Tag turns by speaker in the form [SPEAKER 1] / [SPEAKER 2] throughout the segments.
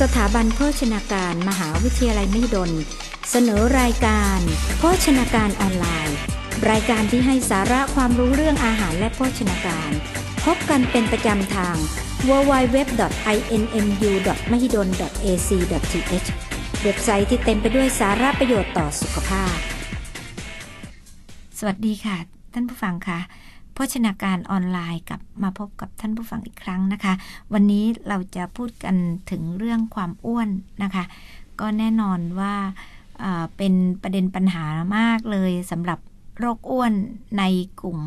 [SPEAKER 1] สถาบันโภชนาการมหาวิทยาลัยมหิดล เสนอรายการ โภชนาการออนไลน์ รายการที่ให้สาระความรู้เรื่องอาหารและโภชนาการ พบกันเป็นประจำทาง www.inmu.mahidol.ac.th เว็บไซต์ที่เต็มไปด้วยสาระประโยชน์ต่อสุขภาพ สวัสดีค่ะ ท่านผู้ฟังค่ะ ภชนาการออนไลน์กับมาพบกับท่านผู้ฟังอีกครั้งนะคะ วันนี้เราจะพูดกันถึงเรื่องความอ้วนนะคะ ก็แน่นอนว่าเป็นประเด็นปัญหามากเลยสำหรับโรคอ้วนในกลุ่ม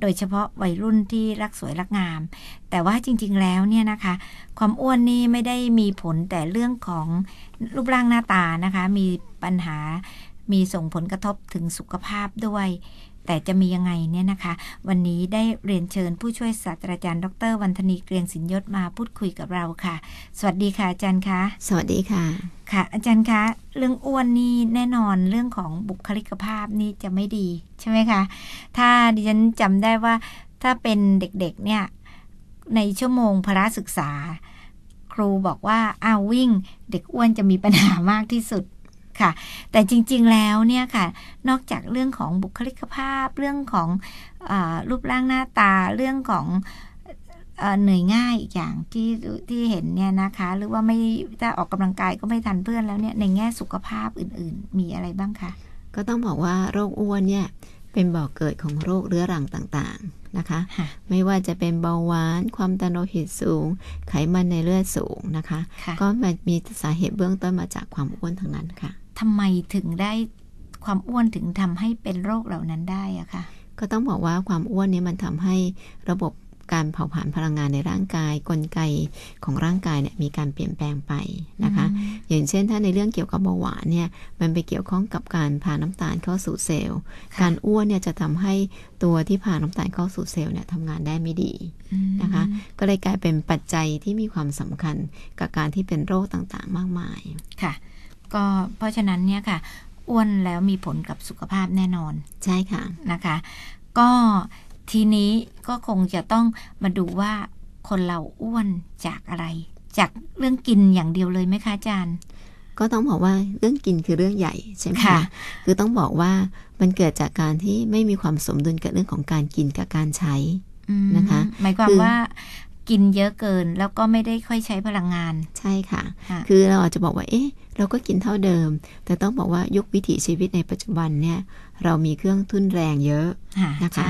[SPEAKER 1] โดยเฉพาะวัยรุ่นที่รักสวยรักงาม แต่ว่าจริง ๆ แล้วเนี่ยนะคะ ความอ้วนนี่ไม่ได้มีผลแต่เรื่องของรูปร่างหน้าตานะคะ มีปัญหามีส่งผลกระทบถึงสุขภาพด้วย แต่จะมียังไงเนี่ยนะคะ วันนี้ได้เรียนเชิญผู้ช่วยศาสตราจารย์ ดรวันธนีเกรียงสินยศมาพูดคุยกับเราค่ะ สวัสดีค่ะอาจารย์คะ
[SPEAKER 2] สวัสดีค่ะ
[SPEAKER 1] ค่ะ อาจารย์คะ เรื่องอ้วนนี่แน่นอนเรื่องของบุคลิกภาพนี่จะไม่ดีใช่ไหมคะ ถ้าดิฉันจำได้ว่าถ้าเป็นเด็กๆเนี่ยในชั่วโมงพระศึกษา ครูบอกว่าอ้าววิ่ง เด็กอ้วนจะมีปัญหามากที่สุด ค่ะ แต่จริงๆแล้วเนี่ยค่ะ นอกจากเรื่องของบุคลิกภาพ เรื่องของอรูปร่างหน้าตา เรื่องของเหนื่อยง่ายอีกอย่างที่ที่เห็นเนี่ยนะคะ หรือว่าไม่ถ้าออกกำลังกายก็ไม่ทันเพื่อนแล้วเนี่ยในแง่สุขภาพอื่น ๆ มีอะไรบ้างคะ
[SPEAKER 2] ก็ต้องบอกว่าโรคอ้วนเนี่ย เป็นบ่อกเกิดของโรคเรื้อรังต่างๆนะคะ ไม่ว่าจะเป็นเบาหวาน ความดันโลหิตสูง ไขมันในเลือดสูงนะคะคะก็มีสาเหตุเบื้องต้นมาจากความอ้วนทั้งนั้นค่ะ
[SPEAKER 1] ทำไมถึงได้ความอ้วนถึงทำให้เป็นโรคเหล่านั้นได้อะคะ
[SPEAKER 2] ก็ต้องบอกว่าความอ้วนนี้มันทำให้ระบบ การเผาผลาญพลังงานในร่างกายกลไกของร่างกายเนี่ยมีการเปลี่ยนแปลงไปนะคะ อย่างเช่นถ้าในเรื่องเกี่ยวกับเบาหวานเนี่ยมันไปเกี่ยวข้องกับการพาน้ำตาลเข้าสู่เซลล์ การอ้วนเนี่ยจะทำให้ตัวที่พาน้ำตาลเข้าสู่เซลล์เนี่ยทำงานได้ไม่ดีนะคะ ก็เลยกลายเป็นปัจจัยที่มีความสำคัญกับการที่เป็นโรคต่างๆ มากมาย
[SPEAKER 1] ค่ะ ก็เพราะฉะนั้นเนี่ยค่ะอ้วนแล้วมีผลกับสุขภาพแน่นอน
[SPEAKER 2] ใช่ค่ะ
[SPEAKER 1] นะคะ ก็ ทีนี้ก็คงจะต้องมาดูว่าคนเราอ้วนจากอะไร จากเรื่องกินอย่างเดียวเลยไหมคะอาจารย์
[SPEAKER 2] ก็ต้องบอกว่าเรื่องกินคือเรื่องใหญ่ใช่ไหมคะคือต้องบอกว่ามันเกิดจากการที่ไม่มีความสมดุลกับเรื่องของการกินกับการใช้นะคะ
[SPEAKER 1] หมายความว่า กินเยอะเกิน แล้วก็ไม่ได้ค่อยใช้พลังงาน
[SPEAKER 2] ใช่ค่ะ คือเราอาจจะบอกว่าเอ๊ะเราก็กินเท่าเดิม แต่ต้องบอกว่ายุควิถีชีวิตในปัจจุบันเนี่ย เรามีเครื่องทุนแรงเยอะนะคะ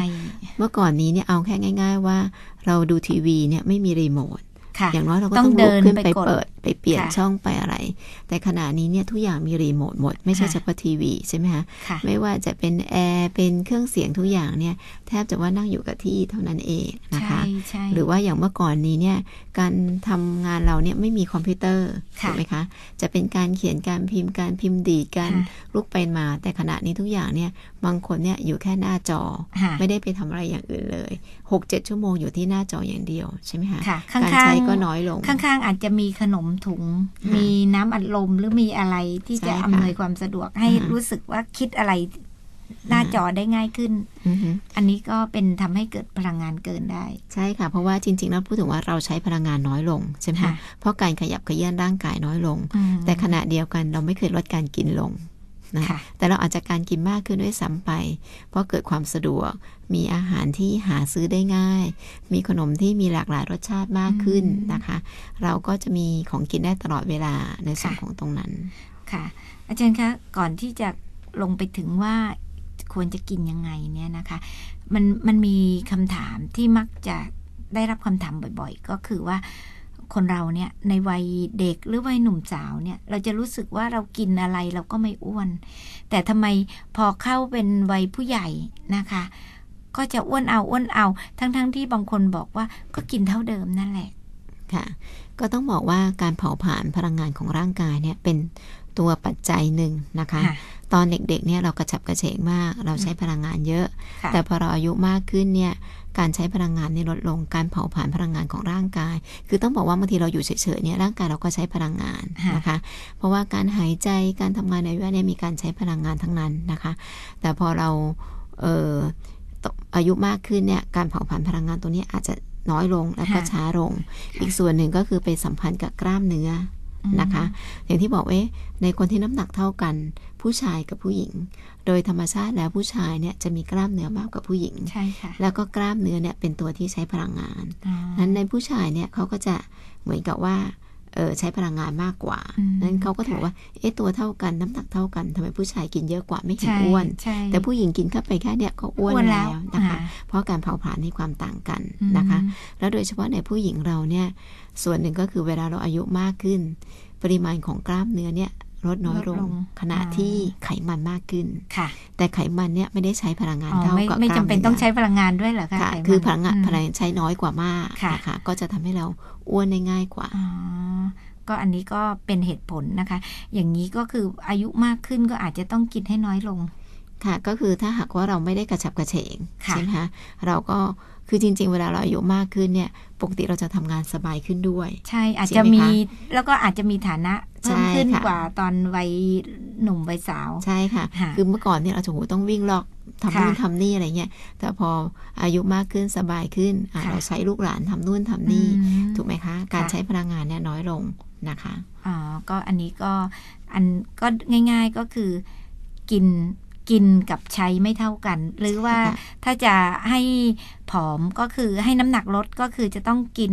[SPEAKER 2] เมื่อก่อนนี้เนี่ยเอาแค่ง่าย ๆ ว่า เราดูทีวีเนี่ยไม่มีรีโมทอย่างน้อยเราก็ต้องลุกขึ้นไปเปิด ไปเปลี่ยนช่องไปอะไร แต่ขณะนี้เนี่ยทุกอย่างมีรีโมทหมด ไม่ใช่เฉพาะทีวีใช่ไหมคะไม่ว่าจะเป็นแอร์เป็นเครื่องเสียงทุกอย่างเนี่ยแทบจะว่านั่งอยู่กับที่เท่านั้นเองนะคะหรือว่าอย่างเมื่อก่อนนี้เนี่ยการทำงานเราเนี่ยไม่มีคอมพิวเตอร์ถูกไหมคะจะเป็นการเขียนการพิมพ์การพิมพ์ดีการลุกไปมา แต่ขณะนี้ทุกอย่างเนี่ยบางคนเนี่ยอยู่แค่หน้าจอ ไม่ได้ไปทำอะไรอย่างอื่นเลยหกเจ็ดชั่วโมงอยู่ที่หน้าจออย่างเดียวใช่ไหมคะการใช้ก็น้อยลง
[SPEAKER 1] ข้างๆ อาจจะมีขนมถุง มีน้ำอัดลมหรือมีอะไรที่จะอำนวยความสะดวกให้รู้สึกว่าคิดอะไรหน้าจอได้ง่ายขึ้น อันนี้ก็เป็นทำให้เกิดพลังงานเกินได้
[SPEAKER 2] ใช่ค่ะ เพราะว่าจริงๆแล้วพูดถึงว่าเราใช้พลังงานน้อยลงใช่ไหมคะเพราะการขยับขยื่นร่างกายน้อยลง แต่ขณะเดียวกันเราไม่เคยลดการกินลง นะแต่เราอาจจะการกินมากขึ้นด้วยซ้ำไป เพราะเกิดความสะดวก มีอาหารที่หาซื้อได้ง่าย มีขนมที่มีหลากหลายรสชาติมากขึ้นนะคะ เราก็จะมีของกินได้ตลอดเวลาในส่วนของตรงนั้น
[SPEAKER 1] ค่ะ อาจารย์คะก่อนที่จะลงไปถึงว่าควรจะกินยังไงเนี่ยนะคะ มันมันมีคำถามที่มักจะได้รับคำถามบ่อย ๆ ก็คือว่า คนเราเนี่ยในวัยเด็กหรือวัยหนุ่มสาวเนี่ยเราจะรู้สึกว่าเรากินอะไรเราก็ไม่อ้วน แต่ทำไมพอเข้าเป็นวัยผู้ใหญ่นะคะ ก็จะอ้วนเอาอ้วนเอา ทั้งๆทที่บางคนบอกว่าก็กินเท่าเดิมนั่นแหละ
[SPEAKER 2] ค่ะก็ต้องบอกว่าการเผาผลาญพลังงานของร่างกายเนี่ยเป็นตัวปัจจัยหนึ่งนะคะ ตอนเด็กๆเนี่ยเรากระฉับกระเฉงมาก เราใช้พลังงานเยอะ แต่พอเราอายุมากขึ้นเนี่ย การใช้พลังงานนี่ลดลงการเผาผลาญพลังงานของร่างกาย คือต้องบอกว่าบางทีเราอยู่เฉยๆเนี่ยร่างกายเราก็ใช้พลังงานนะคะ เพราะว่าการหายใจการทำงานในวิวัเนี่ยมีการใช้พลังงานทั้งนั้นนะคะ แต่พอเราเอออายุมากขึ้นเนี่ยการเผาผลาญพลังงานตัวนี้อาจจะน้อยลงแล้วก็ช้าลง อีกส่วนหนึ่งก็คือไปสัมพันธ์กับกล้ามเนื้อ นะคะ อย่างที่บอกเอ๊ะในคนที่น้ำหนักเท่ากัน ผู้ชายกับผู้หญิง โดยธรรมชาติแล้วผู้ชายเนี่ยจะมีกล้ามเนื้อมากกว่าผู้หญิง
[SPEAKER 1] ใช่ค่ะ
[SPEAKER 2] แล้วก็กล้ามเนื้อเนี่ยเป็นตัวที่ใช้พลังงานนั้นในผู้ชายเนี่ยเขาก็จะเหมือนกับว่าเออ ใช้พลังงานมากกว่านั้นเขาก็ถือว่า เอ๊ะตัวเท่ากันน้ำหนักเท่ากันทำไมผู้ชายกินเยอะกว่าไม่เห็นอ้วน แต่ผู้หญิงกินเข้าไปแค่เนี่ยก็อ้วนแล้วนะคะ เพราะการเผาผลาญมีความต่างกันนะคะ แล้วโดยเฉพาะในผู้หญิงเราเนี่ย ส่วนหนึ่งก็คือเวลาเราอายุมากขึ้น ปริมาณของกล้ามเนื้อเนี่ย ลดน้อยลง ขณะที่ไขมันมากขึ้น
[SPEAKER 1] ค่ะ
[SPEAKER 2] แต่ไขมันเนี่ยไม่ได้ใช้พลังงานเท่ากับ
[SPEAKER 1] ไม่จำเป็นต้องใช้พลังงานด้วยเหรอคะ
[SPEAKER 2] คือพลังงานพลังใช้น้อยกว่ามากนะคะก็จะทำให้เราอ้วนได้ง่ายกว่า
[SPEAKER 1] ก็อันนี้ก็เป็นเหตุผลนะคะ อย่างนี้ก็คืออายุมากขึ้นก็อาจจะต้องกินให้น้อยลง
[SPEAKER 2] ค่ะก็คือถ้าหากว่าเราไม่ได้กระฉับกระเฉงใช่ไหมคะเราก็คือจริง ๆ เวลาเราอายุมากขึ้นเนี่ย ปกติเราจะทำงานสบายขึ้นด้วย
[SPEAKER 1] ใช่อาจจะมีแล้วก็อาจจะมีฐานะเพิ่มขึ้นกว่าตอนวัยหนุ่มวัยสาว
[SPEAKER 2] ใช่ค่ะ คือเมื่อก่อนเนี่ยเราจะโหต้องวิ่งลอกทำนู่นทำนี่อะไรเงี้ย แต่พออายุมากขึ้นสบายขึ้น เราใช้ลูกหลานทำนู่นทำนี่ ถูกไหมคะ การใช้พลังงานเนี่ยน้อยลงนะคะ
[SPEAKER 1] อ๋อก็อันนี้ก็อันก็ง่าย ๆก็คือกิน กินกับใช้ไม่เท่ากัน หรือว่าถ้าจะให้ผอมก็คือให้น้ำหนักลดก็คือจะต้องกิน